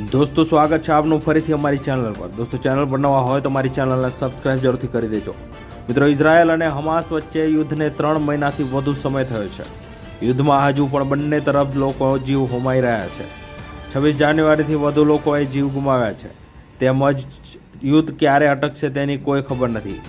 દોસ્તો, સ્વાગત છે આપનું ફરીથી અમારી ચેનલ પર. દોસ્તો, ચેનલ પર નવા હોય તો મારી ચેનલને સબસ્ક્રાઇબ જરૂરથી કરી દેજો. મિત્રો, ઇઝરાયલ અને હમાસ વચ્ચે યુદ્ધને ત્રણ મહિનાથી વધુ સમય થયો છે. યુદ્ધમાં હજુ પણ બંને તરફ લોકો જીવ હોમાઈ રહ્યા છે. છવ્વીસ જાન્યુઆરીથી વધુ લોકોએ જીવ ગુમાવ્યા છે. તેમજ યુદ્ધ ક્યારે અટકશે તેની કોઈ ખબર નથી.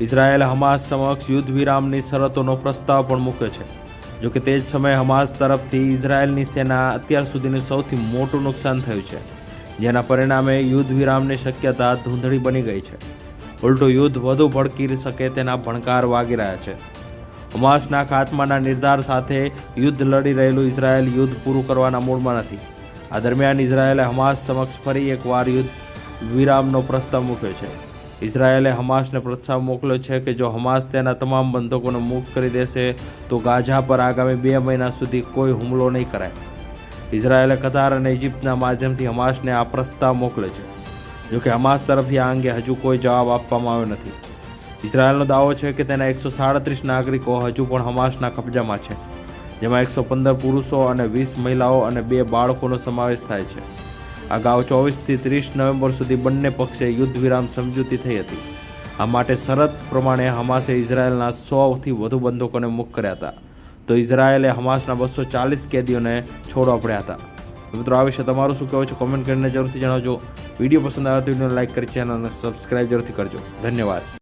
ઇઝરાયલ હમાસ સમક્ષ યુદ્ધ વિરામની શરતોનો પ્રસ્તાવ પણ મૂક્યો છે. જોકે તે જ સમયે હમાસ તરફથી ઇઝરાયલની સેના અત્યાર સુધીનું સૌથી મોટું નુકસાન થયું છે. જેના પરિણામે યુદ્ધ વિરામની શક્યતા ધૂંધળી બની ગઈ છે. ઉલટું યુદ્ધ વધુ ભડકી શકે તેના ભણકાર વાગી રહ્યા છે. હમાસના ખાત્માના નિર્ધાર સાથે યુદ્ધ લડી રહેલું ઇઝરાયેલ યુદ્ધ પૂરું કરવાના મૂડમાં નથી. આ દરમિયાન ઇઝરાયેલે હમાસ સમક્ષ ફરી એકવાર યુદ્ધ વિરામનો પ્રસ્તાવ મૂક્યો છે. ઇઝરાયેલે હમાસને પ્રસ્તાવ મોકલ્યો છે કે જો હમાસ તેના તમામ બંધકોને મુક્ત કરી દેશે, તો ગાઝા પર આગામી બે મહિના સુધી કોઈ હુમલો નહીં કરાય. ઇઝરાયેલે કતાર અને ઇજિપ્તના માધ્યમથી હમાસને આ પ્રસ્તાવ મોકલે છે. જોકે હમાસ તરફથી આ અંગે હજુ કોઈ જવાબ આપવામાં આવ્યો નથી. ઇઝરાયેલનો દાવો છે કે તેના એકસો સાડત્રીસ નાગરિકો હજુ પણ હમાસના કબજામાં છે, જેમાં એકસો પંદર પુરુષો અને વીસ મહિલાઓ અને બે બાળકોનો સમાવેશ થાય છે. અગાઉ ચોવીસથી ત્રીસ નવેમ્બર સુધી બંને પક્ષે યુદ્ધ વિરામ સમજૂતી થઈ હતી. આ માટે શરત પ્રમાણે હમાસે ઇઝરાયેલના સોથી વધુ બંધકોને મુક્ત કર્યા હતા. તો ઇઝરાયેલે હમાસના બસો ચાલીસ કેદીઓને છોડવા પડ્યા હતા. મિત્રો, આ વિશે તમારું શું કહેવું છે? કોમેન્ટ કરીને જરૂરથી જણાવજો. વીડિયો પસંદ આવે તો વિડીયોને લાઇક કરી ચેનલને સબસ્ક્રાઇબ જરૂરથી કરજો. ધન્યવાદ.